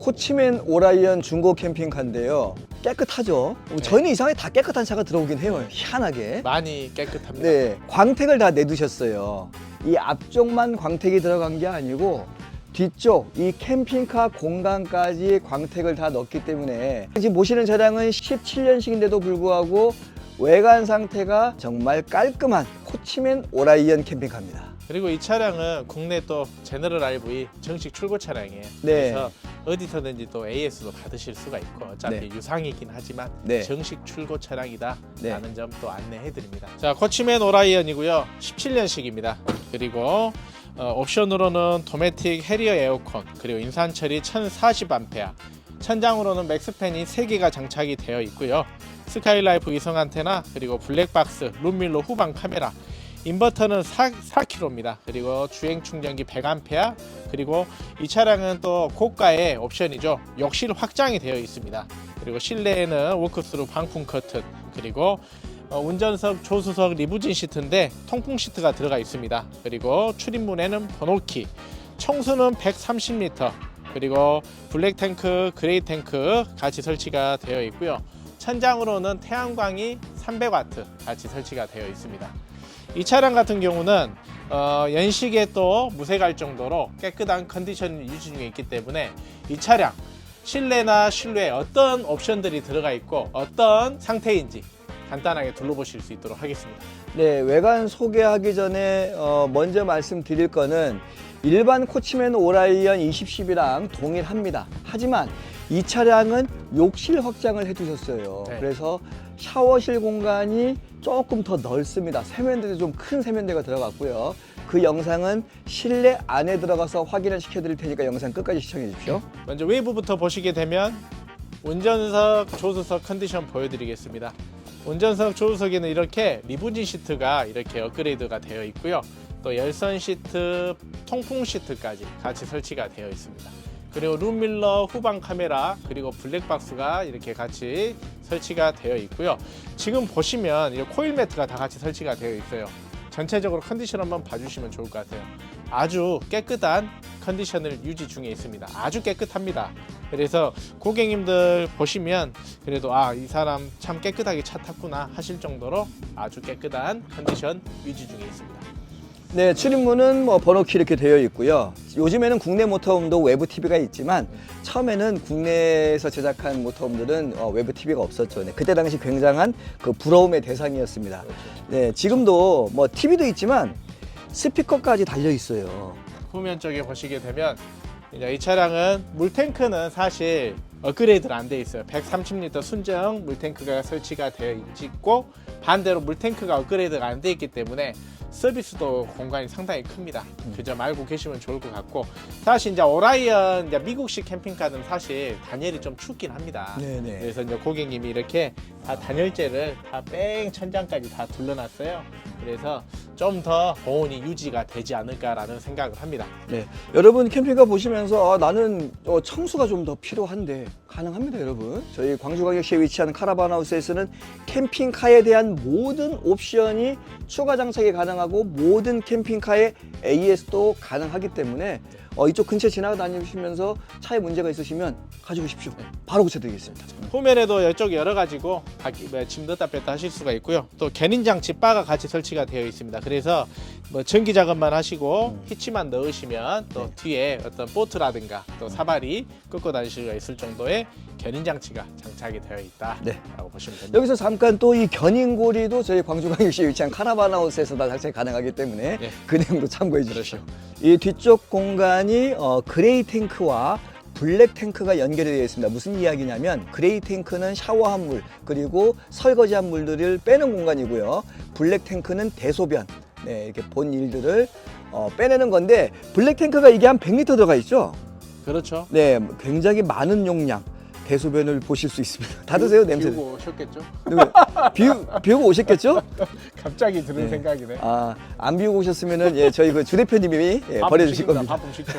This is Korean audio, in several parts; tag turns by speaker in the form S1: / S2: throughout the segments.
S1: 코치맨 오라이언 중고 캠핑카인데요. 깨끗하죠. 저희는 이상하게 다 깨끗한 차가 들어오긴 해요. 희한하게.
S2: 많이 깨끗합니다.
S1: 네, 광택을 다 내두셨어요. 이 앞쪽만 광택이 들어간 게 아니고 뒤쪽 이 캠핑카 공간까지 광택을 다 넣었기 때문에 지금 보시는 차량은 17년식인데도 불구하고 외관 상태가 정말 깔끔한 코치맨 오라이언 캠핑카입니다.
S2: 그리고 이 차량은 국내 또 제너럴 RV 정식 출고 차량이에요.
S1: 네.
S2: 그래서 어디서든지 또 AS도 받으실 수가 있고 어차피
S1: 네.
S2: 유상이긴 하지만
S1: 네.
S2: 정식 출고 차량이다라는
S1: 네.
S2: 점또 안내해 드립니다. 자, 코치맨 오라이언이고요. 17년식입니다. 그리고 어, 옵션으로는 도메틱 해리어 에어컨 그리고 인산 처리 1040A 천장으로는 맥스팬이 3개가 장착이 되어 있고요. 스카이라이프 위성 안테나 그리고 블랙박스 룸밀러 후방 카메라 인버터는 4, 4kg입니다. 그리고 주행 충전기 100A 그리고 이 차량은 또 고가의 옵션이죠. 욕실 확장이 되어 있습니다. 그리고 실내에는 워크스루 방풍 커튼 그리고 어, 운전석 조수석 리무진 시트인데 통풍 시트가 들어가 있습니다. 그리고 출입문에는 번호키 청수는 130리터 그리고 블랙 탱크, 그레이 탱크 같이 설치가 되어 있고요. 천장으로는 태양광이 300와트 같이 설치가 되어 있습니다. 이 차량 같은 경우는 어, 연식에 또 무색할 정도로 깨끗한 컨디션 유지 중에 있기 때문에 이 차량 실내나 실외에 어떤 옵션들이 들어가 있고 어떤 상태인지 간단하게 둘러보실 수 있도록 하겠습니다.
S1: 네, 외관 소개하기 전에 어, 먼저 말씀드릴 거는 일반 코치맨 오라이언 2010이랑 동일합니다. 하지만 이 차량은 욕실 확장을 해두셨어요.
S2: 네.
S1: 그래서 샤워실 공간이 조금 더 넓습니다. 세면대도 좀 큰 세면대가 들어갔고요. 그 영상은 실내 안에 들어가서 확인을 시켜드릴 테니까 영상 끝까지 시청해 주십시오.
S2: 먼저 외부부터 보시게 되면 운전석, 조수석 컨디션 보여드리겠습니다. 운전석, 조수석에는 이렇게 리무진 시트가 이렇게 업그레이드가 되어 있고요. 또 열선 시트, 통풍 시트까지 같이 설치가 되어 있습니다. 그리고 룸밀러 후방 카메라 그리고 블랙박스가 이렇게 같이 설치가 되어 있고요. 지금 보시면 이 코일 매트가 다 같이 설치가 되어 있어요. 전체적으로 컨디션 한번 봐주시면 좋을 것 같아요. 아주 깨끗한 컨디션을 유지 중에 있습니다. 아주 깨끗합니다. 그래서 고객님들 보시면 그래도 아 이 사람 참 깨끗하게 차 탔구나 하실 정도로 아주 깨끗한 컨디션 유지 중에 있습니다.
S1: 네, 출입문은 뭐 번호키 이렇게 되어 있고요. 요즘에는 국내 모터홈도 외부 TV가 있지만 처음에는 국내에서 제작한 모터홈들은 어, 외부 TV가 없었죠. 네, 그때 당시 굉장한 그 부러움의 대상이었습니다. 네, 지금도 뭐 TV도 있지만 스피커까지 달려 있어요.
S2: 후면 쪽에 보시게 되면 이제 이 차량은 물탱크는 사실 업그레이드가 안돼 있어요. 130리터 순정 물탱크가 설치가 되어 있고 반대로 물탱크가 업그레이드가 안 돼 있기 때문에 서비스도 공간이 상당히 큽니다. 그 점 알고 계시면 좋을 것 같고 사실 이제 오라이언 이제 미국식 캠핑카는 사실 단열이 좀 춥긴 합니다.
S1: 네네.
S2: 그래서 이제 고객님이 이렇게 다 단열재를 다 뺑 천장까지 다 둘러놨어요. 그래서 좀 더 보온이 유지가 되지 않을까라는 생각을 합니다.
S1: 네, 여러분 캠핑카 보시면서 아, 나는 어, 청수가 좀 더 필요한데 가능합니다, 여러분. 저희 광주광역시에 위치한 카라반하우스에서는 캠핑카에 대한 모든 옵션이 추가 장착이 가능하고 모든 캠핑카에 AS도 가능하기 때문에 어, 이쪽 근처 지나가 다니시면서 차에 문제가 있으시면 가지고 오십시오. 바로 고쳐드리겠습니다.
S2: 후면에도 이쪽 여러 가지고 바퀴, 뭐, 짐 넣다 뺐다 하실 수가 있고요. 또 견인장 집바가 같이 설치가 되어 있습니다. 그래서 뭐 전기 작업만 하시고 히치만 넣으시면 또
S1: 네.
S2: 뒤에 어떤 보트라든가 또 사발이 끌고 다니실 수가 있을 정도의 견인 장치가 장착이 되어 있다라고
S1: 네.
S2: 보시면 됩니다.
S1: 여기서 잠깐 또 이 견인고리도 저희 광주광역시에 위치한 카라반하우스에서 다 장착이 가능하기 때문에
S2: 네.
S1: 그 내용도 참고해 주십시오. 이 뒤쪽 공간이 어, 그레이 탱크와 블랙 탱크가 연결이 되어 있습니다. 무슨 이야기냐면 그레이 탱크는 샤워한 물 그리고 설거지한 물들을 빼는 공간이고요. 블랙 탱크는 대소변 네, 이렇게 본 일들을 어, 빼내는 건데 블랙 탱크가 이게 한 100리터 들어가 있죠.
S2: 그렇죠.
S1: 네, 굉장히 많은 용량 대소변을 보실 수 있습니다. 다 드세요 냄새.
S2: 비우고 오셨겠죠?
S1: 비우, 비우고 오셨겠죠?
S2: 갑자기 드는
S1: 네.
S2: 생각이네.
S1: 아, 안 비우고 오셨으면은 예, 저희 그 주 대표님이 예,
S2: 밥
S1: 버려주실. 겁니다.
S2: 밥 음식죠.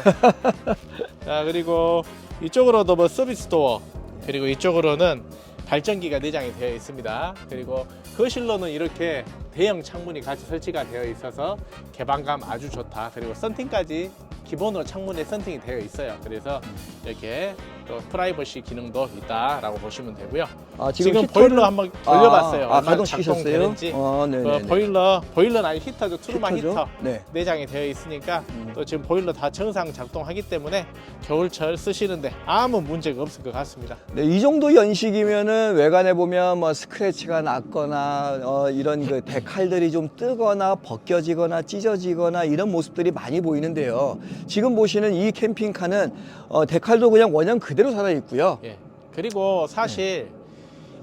S2: 자 그리고 이쪽으로도 뭐 서비스 도어 그리고 이쪽으로는 발전기가 내장이 되어 있습니다. 그리고 거실로는 이렇게 대형 창문이 같이 설치가 되어 있어서 개방감 아주 좋다. 그리고 썬팅까지 기본으로 창문에 썬팅이 되어 있어요. 그래서 이렇게 또 프라이버시 기능도 있다라고 보시면 되고요.
S1: 아,
S2: 지금,
S1: 히터는-
S2: 보일러 한번 돌려봤어요.
S1: 아, 아 가동시키셨어요? 네,
S2: 그
S1: 네, 네.
S2: 보일러 보일러는 아니 히터죠.
S1: 히터죠?
S2: 히터
S1: 네.
S2: 내장이 되어 있으니까
S1: 음.
S2: 또 지금 보일러 다 정상 작동하기 때문에 겨울철 쓰시는데 아무 문제가 없을 것 같습니다.
S1: 네, 이 정도 연식이면은 외관에 보면 뭐 스크래치가 났거나 어, 이런 그 데칼들이 좀 뜨거나 벗겨지거나 찢어지거나 이런 모습들이 많이 보이는데요. 지금 보시는 이 캠핑카는 어, 데칼도 그냥 원형 그대로 살아 있고요.
S2: 예. 그리고 사실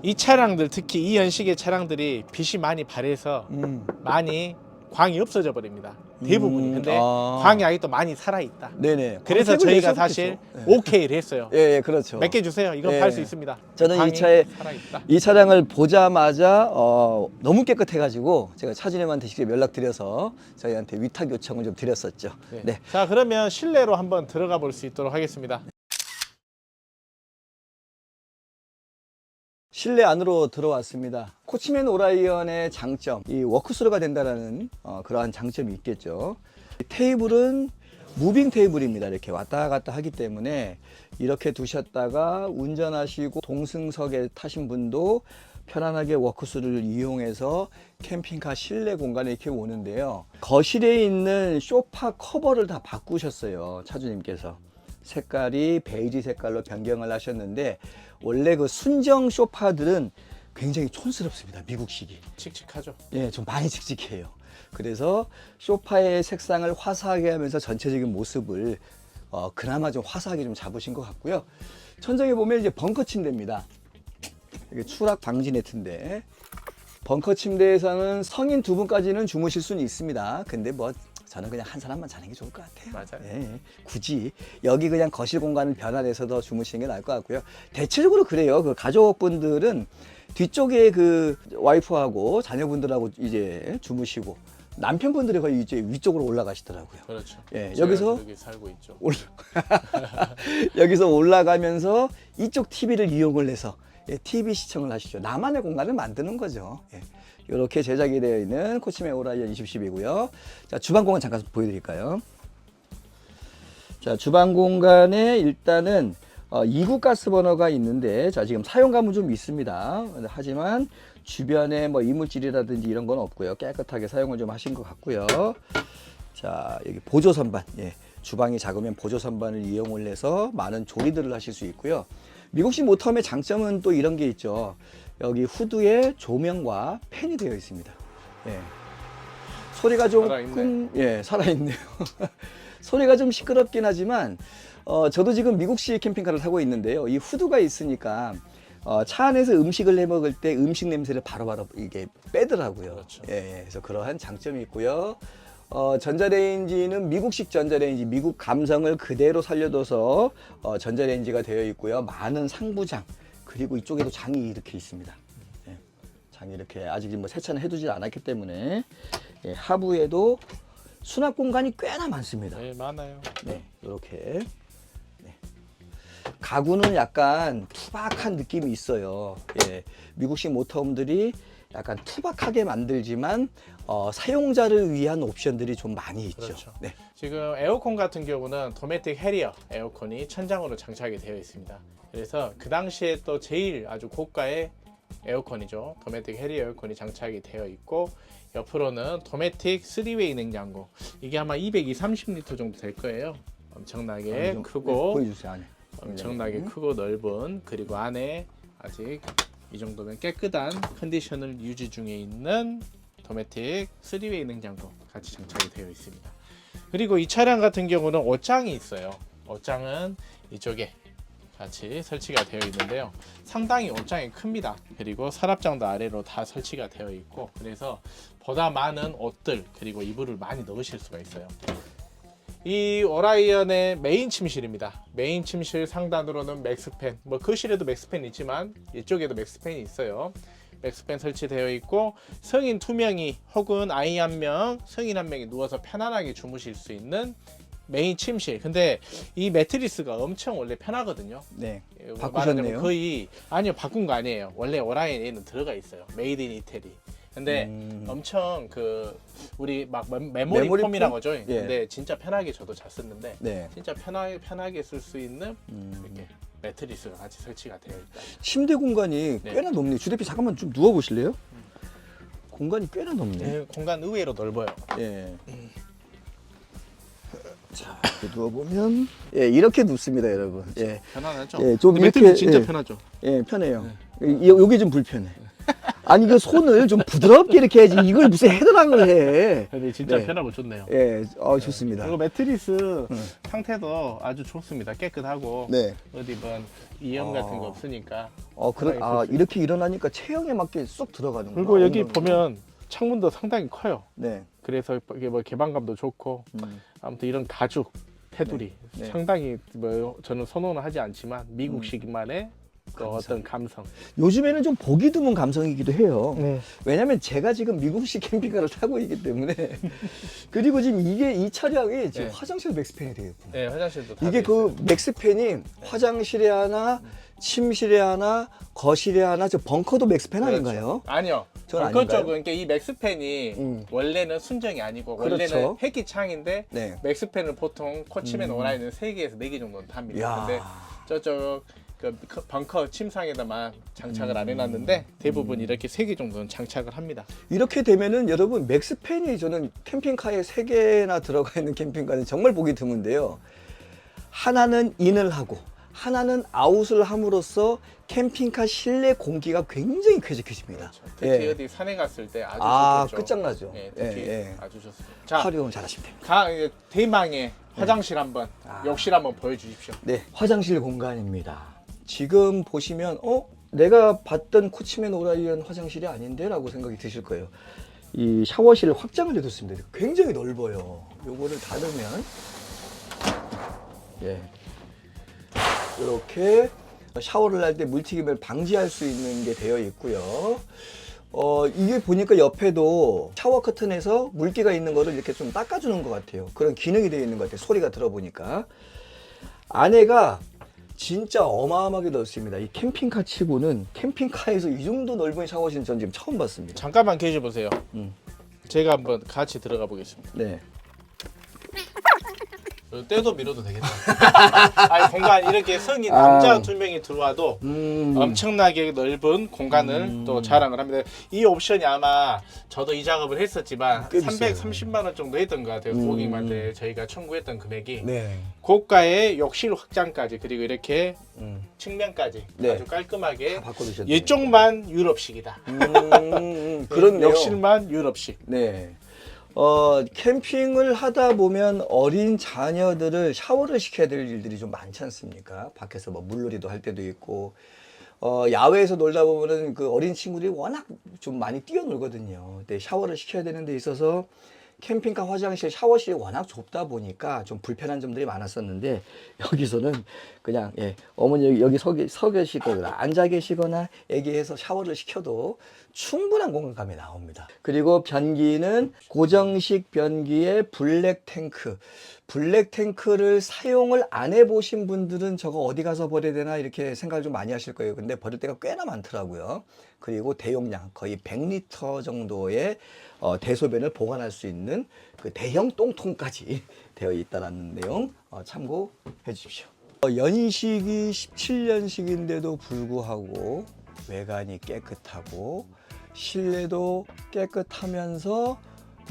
S2: 이 차량들 특히 이 연식의 차량들이 빛이 많이 발해서
S1: 음.
S2: 많이 광이 없어져 버립니다. 대부분이.
S1: 음,
S2: 근데
S1: 아.
S2: 광이 아직도 많이 살아 있다.
S1: 네네.
S2: 그래서
S1: 광택을
S2: 저희가 사실
S1: 그렇겠죠. 예.
S2: 오케이를 했어요.
S1: 예, 예, 그렇죠.
S2: 몇 개 주세요. 이거
S1: 예.
S2: 팔 수 있습니다.
S1: 저는 이
S2: 광이
S1: 차에
S2: 살아 있다.
S1: 이 차량을 보자마자 어, 너무 깨끗해가지고 제가 차주님한테 직접 연락드려서 저희한테 위탁 요청을 좀 드렸었죠.
S2: 네.
S1: 네.
S2: 자 그러면 실내로 한번 들어가 볼 수 있도록 하겠습니다.
S1: 실내 안으로 들어왔습니다. 코치맨 오라이언의 장점, 이 워크스루가 된다라는 어, 그러한 장점이 있겠죠. 이 테이블은 무빙 테이블입니다. 이렇게 왔다 갔다 하기 때문에 이렇게 두셨다가 운전하시고 동승석에 타신 분도 편안하게 워크스루를 이용해서 캠핑카 실내 공간에 이렇게 오는데요. 거실에 있는 소파 커버를 다 바꾸셨어요. 차주님께서. 색깔이 베이지 색깔로 변경을 하셨는데 원래 그 순정 소파들은 굉장히 촌스럽습니다. 미국식이.
S2: 칙칙하죠.
S1: 예, 좀 많이 칙칙해요. 그래서 소파의 색상을 화사하게 하면서 전체적인 모습을 어, 그나마 좀 화사하게 좀 잡으신 것 같고요. 천장에 보면 이제 벙커 침대입니다. 이게 추락 방지 네트인데 벙커 침대에서는 성인 두 분까지는 주무실 수는 있습니다. 근데 뭐 저는 그냥 한 사람만 자는 게 좋을 것 같아요.
S2: 맞아요.
S1: 예, 예. 굳이 여기 그냥 거실 공간을 변환해서 더 주무시는 게 나을 것 같고요. 대체적으로 그래요. 그 가족분들은 뒤쪽에 그 와이프하고 자녀분들하고 이제 주무시고 남편분들이 거의 이제 위쪽으로 올라가시더라고요.
S2: 그렇죠.
S1: 예, 여기서
S2: 여기 살고 있죠.
S1: 올 여기서 올라가면서 이쪽 TV를 이용을 해서 예, TV 시청을 하시죠. 나만의 공간을 만드는 거죠. 예. 이렇게 제작이 되어 있는 코치메 오라이언 2010이고요. 자, 주방 공간 잠깐 보여드릴까요? 자, 주방 공간에 일단은 어, 2구 가스 버너가 있는데, 자, 지금 사용감은 좀 있습니다. 하지만 주변에 뭐 이물질이라든지 이런 건 없고요. 깨끗하게 사용을 좀 하신 것 같고요. 자, 여기 보조 선반. 예. 주방이 작으면 보조 선반을 이용을 해서 많은 조리들을 하실 수 있고요. 미국식 모터홈의 장점은 또 이런 게 있죠. 여기 후드에 조명과 팬이 되어 있습니다. 예. 소리가
S2: 살아있네.
S1: 조금 예, 살아있네요. 소리가 좀 시끄럽긴 하지만 어, 저도 지금 미국식 캠핑카를 타고 있는데요. 이 후드가 있으니까 어, 차 안에서 음식을 해 먹을 때 음식 냄새를 바로 바로 이게 빼더라고요.
S2: 그렇죠.
S1: 예, 그래서 그러한 장점이 있고요. 어, 전자레인지는 미국식 전자레인지, 미국 감성을 그대로 살려둬서 어, 전자레인지가 되어 있고요. 많은 상부장 그리고 이쪽에도 장이 이렇게 있습니다. 예, 장이 이렇게 아직 뭐 세차는 해두지 않았기 때문에 예, 하부에도 수납 공간이 꽤나 많습니다.
S2: 네, 많아요.
S1: 네, 이렇게. 네. 가구는 약간 투박한 느낌이 있어요. 예, 미국식 모터홈들이 약간 투박하게 만들지만 어, 사용자를 위한 옵션들이 좀 많이 있죠.
S2: 그렇죠.
S1: 네.
S2: 지금 에어컨 같은 경우는 도메틱 해리어 에어컨이 천장으로 장착이 되어 있습니다. 그래서 그 당시에 또 제일 아주 고가의 에어컨이죠. 도메틱 해리어 에어컨이 장착이 되어 있고 옆으로는 도메틱 3웨이 냉장고. 이게 아마 220, 30리터 정도 될 거예요. 엄청나게
S1: 아, 좀,
S2: 크고
S1: 네, 보여주세요 안에.
S2: 엄청나게
S1: 네.
S2: 크고 넓은 그리고 안에 아직 이 정도면 깨끗한 컨디션을 유지 중에 있는 도메틱 3웨이 냉장고 같이 장착이 되어 있습니다. 그리고 이 차량 같은 경우는 옷장이 있어요. 옷장은 이쪽에 같이 설치가 되어 있는데요. 상당히 옷장이 큽니다. 그리고 서랍장도 아래로 다 설치가 되어 있고 그래서 보다 많은 옷들 그리고 이불을 많이 넣으실 수가 있어요. 이 오라이언의 메인 침실입니다. 메인 침실 상단으로는 맥스팬, 뭐 거실에도 맥스팬 있지만 이쪽에도 맥스팬이 있어요. 맥스팬 설치되어 있고 성인 두 명이 혹은 아이 한 명, 성인 한 명이 누워서 편안하게 주무실 수 있는 메인 침실. 근데 이 매트리스가 엄청 원래 편하거든요.
S1: 네.
S2: 예,
S1: 바꾸셨네요.
S2: 말하자면 거의 아니요 바꾼 거 아니에요. 원래 오라이언에는 들어가 있어요. 메이드 인 이태리. 근데
S1: 음.
S2: 엄청 그 우리 막 메- 메모리,
S1: 메모리
S2: 폼이라고
S1: 폼?
S2: 하죠.
S1: 예.
S2: 근데 진짜 편하게 저도 잤었는데
S1: 네.
S2: 진짜 편하게 편하게 쓸 수 있는
S1: 음.
S2: 이렇게 매트리스가 같이 설치가 되어 있다.
S1: 침대 공간이
S2: 네.
S1: 꽤나 넓네요. 주 대표 잠깐만 좀 누워 보실래요? 공간이 꽤나 넓네.
S2: 네, 공간 의외로 넓어요.
S1: 예. 자, 이렇게 누워 보면 예 이렇게 눕습니다, 여러분. 예,
S2: 편안하죠?
S1: 예, 좀
S2: 매트리스
S1: 이렇게,
S2: 진짜
S1: 예.
S2: 편하죠?
S1: 예 편해요. 이- 여기 좀 불편해. 아니 그 손을 좀 부드럽게 이렇게 해야지 이걸 무슨 헤드락을 해.
S2: 근데 진짜
S1: 네.
S2: 편하고 좋네요.
S1: 예, 어 좋습니다.
S2: 그리고 매트리스
S1: 음.
S2: 상태도 아주 좋습니다. 깨끗하고
S1: 네.
S2: 어디 뭐 이염
S1: 아.
S2: 같은 거 없으니까.
S1: 어 그래 아 이렇게 일어나니까 체형에 맞게 쏙 들어가는 거.
S2: 그리고 여기 보면 창문도 상당히 커요.
S1: 네.
S2: 그래서 이게 뭐 개방감도 좋고
S1: 음.
S2: 아무튼 이런 가죽 테두리
S1: 네. 네.
S2: 상당히 뭐 저는 선호는 하지 않지만 미국식만의 그
S1: 감성.
S2: 어떤 감성.
S1: 요즘에는 좀 보기 드문 감성이기도 해요.
S2: 네.
S1: 왜냐면 제가 지금 미국식 캠핑카를 타고 있기 때문에 그리고 지금 이게 이 차량이 지금
S2: 네.
S1: 화장실 맥스팬이 되어 있고
S2: 네, 화장실도 다
S1: 이게
S2: 돼 있어요.
S1: 그 맥스팬이 화장실에 하나 침실에 하나 거실에 하나 저 벙커도 맥스팬
S2: 그렇죠.
S1: 아닌가요?
S2: 아니요. 벙커
S1: 아닌가요?
S2: 쪽은 그러니까 이 맥스팬이
S1: 음.
S2: 원래는 순정이 아니고
S1: 그렇죠.
S2: 원래는 회기 창인데
S1: 네.
S2: 맥스팬을 보통 코치맨
S1: 음.
S2: 오라이는 3개에서 4개 정도는 답니다.
S1: 야.
S2: 근데 저쪽 그그 벙커 침상에다만 장착을 안
S1: 음.
S2: 해놨는데 대부분 이렇게 3개 정도는 장착을 합니다.
S1: 이렇게 되면은 여러분 맥스팬이 저는 캠핑카에 세 개나 들어가 있는 캠핑카는 정말 보기 드문데요. 하나는 인을 하고 하나는 아웃을 함으로써 캠핑카 실내 공기가 굉장히 쾌적해집니다.
S2: 그렇죠. 특히
S1: 예.
S2: 어디 산에 갔을 때 아주
S1: 아
S2: 좋겠죠.
S1: 끝장나죠.
S2: 예,
S1: 예,
S2: 특히
S1: 예.
S2: 아주 좋습니다. 자,
S1: 활용 잘하시면 됩니다.
S2: 가, 대망의 화장실 한번
S1: 아.
S2: 욕실 한번 보여주십시오.
S1: 네, 화장실 공간입니다. 지금 보시면 어 내가 봤던 코치맨 오라이언 화장실이 아닌데 라고 생각이 드실 거예요. 이 샤워실 확장을 해뒀습니다. 굉장히 넓어요. 요거를 닫으면 예 이렇게 샤워를 할 때 물튀김을 방지할 수 있는 게 되어 있고요. 어 이게 보니까 옆에도 샤워 커튼에서 물기가 있는 거를 이렇게 좀 닦아주는 것 같아요. 그런 기능이 되어 있는 것 같아요. 소리가 들어보니까 안에가 진짜 어마어마하게 넓습니다. 이 캠핑카 치고는 캠핑카에서 이 정도 넓은 샤워실은 전 지금 처음 봤습니다.
S2: 잠깐만 계셔 보세요.
S1: 음.
S2: 제가 한번 같이 들어가 보겠습니다.
S1: 네.
S2: 어, 떼도 밀어도 되겠다. 아니 공간 이렇게 성인
S1: 아.
S2: 남자 두 명이 들어와도
S1: 음.
S2: 엄청나게 넓은 공간을
S1: 음.
S2: 또 자랑을 합니다. 이 옵션이 아마 저도 이 작업을 했었지만
S1: 꽤 비싸요.
S2: 330만 원 정도 했던 것 같아요.
S1: 음.
S2: 고객님한테 저희가 청구했던 금액이
S1: 네.
S2: 고가의 욕실 확장까지 그리고 이렇게
S1: 음.
S2: 측면까지
S1: 네.
S2: 아주 깔끔하게
S1: 다 바꿔주셨네요.
S2: 이쪽만 유럽식이다.
S1: 음, 음, 그렇네요.
S2: 욕실만 유럽식.
S1: 네. 어, 캠핑을 하다 보면 어린 자녀들을 샤워를 시켜야 될 일들이 좀 많지 않습니까? 밖에서 뭐 물놀이도 할 때도 있고, 어, 야외에서 놀다 보면은 그 어린 친구들이 워낙 좀 많이 뛰어놀거든요. 근데 샤워를 시켜야 되는 데 있어서 캠핑카 화장실 샤워실이 워낙 좁다 보니까 좀 불편한 점들이 많았었는데 여기서는 그냥 예, 어머니 여기, 서, 계- 서 계시거나 앉아 계시거나 애기해서 샤워를 시켜도 충분한 공간감이 나옵니다. 그리고 변기는 고정식 변기에 블랙 탱크. 블랙 탱크를 사용을 안 해보신 분들은 저거 어디 가서 버려야 되나 이렇게 생각을 좀 많이 하실 거예요. 근데 버릴 때가 꽤나 많더라고요. 그리고 대용량 거의 100리터 정도의 어, 대소변을 보관할 수 있는 그 대형 똥통까지 되어 있다는 내용 어, 참고해 주십시오. 어, 연식이 17년식인데도 불구하고 외관이 깨끗하고 실내도 깨끗하면서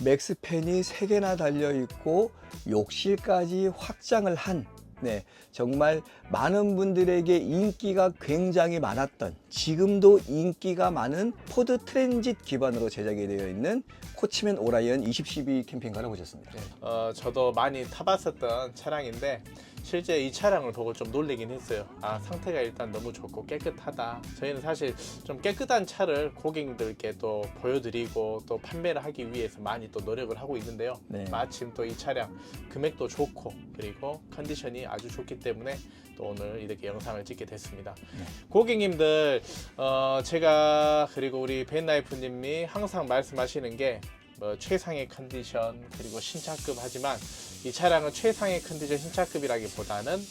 S1: 맥스팬이 3개나 달려 있고 욕실까지 확장을 한 네, 정말 많은 분들에게 인기가 굉장히 많았던 지금도 인기가 많은 포드 트랜짓 기반으로 제작이 되어 있는 코치맨 오라이언 2012 캠핑카를 보셨습니다.
S2: 어, 저도 많이 타봤었던 차량인데 실제 이 차량을 보고 좀 놀래긴 했어요. 아 상태가 일단 너무 좋고 깨끗하다. 저희는 사실 좀 깨끗한 차를 고객님들께 또 보여드리고 또 판매를 하기 위해서 많이 또 노력을 하고 있는데요.
S1: 네.
S2: 마침 또 이 차량 금액도 좋고 그리고 컨디션이 아주 좋기 때문에 또 오늘 이렇게 영상을 찍게 됐습니다.
S1: 네.
S2: 고객님들 어, 제가 그리고 우리 벤나이프님이 항상 말씀하시는 게 뭐 최상의 컨디션 그리고 신차급 하지만 이 차량은 최상의 컨디션 신차급이라기보다는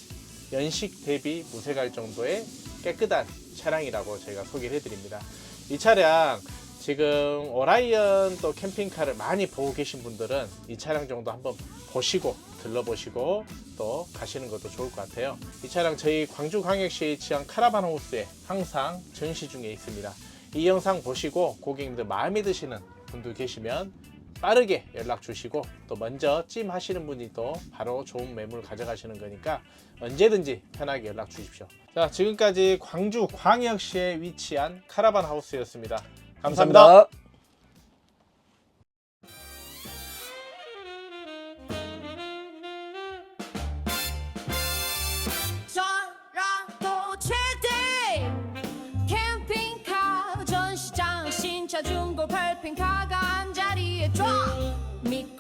S2: 연식 대비 무색할 정도의 깨끗한 차량이라고 저희가 소개를 해드립니다. 이 차량 지금 오라이언 또 캠핑카를 많이 보고 계신 분들은 이 차량 정도 한번 보시고 들러보시고 또 가시는 것도 좋을 것 같아요. 이 차량 저희 광주광역시에 위치한 카라반 하우스에 항상 전시 중에 있습니다. 이 영상 보시고 고객님들 마음에 드시는 분들 계시면 빠르게 연락 주시고 또 먼저 찜 하시는 분이 또 바로 좋은 매물 가져가시는 거니까 언제든지 편하게 연락 주십시오. 자, 지금까지 광주 광역시에 위치한 카라반 하우스였습니다. 감사합니다.
S3: 전라도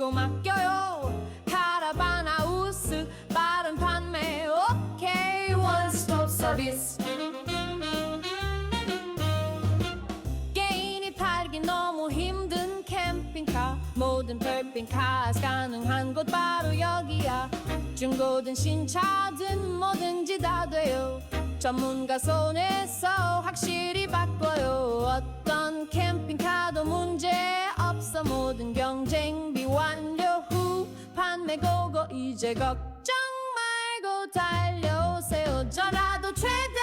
S3: 믿고 맡겨요. 카라반 하우스 빠른 판매 오케이. 원스톱 서비스 개인이 팔기 너무 힘든 캠핑카. 모든 별핑카 가능한 곳 바로 여기야. 중고든 신차든 뭐든지 다 돼요. 전문가 손에서 확실히 바꿔요. 어떤 캠핑카 고고 이제 걱정 말고 달려오세요. 저라도 최대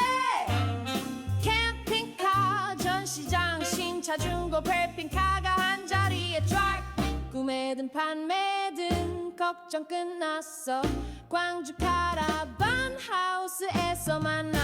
S3: 캠핑카 전시장 신차 중고 별핑카가 한 자리에 쫙 구매든 판매든 걱정 끝났어. 광주 카라반 하우스에서 만나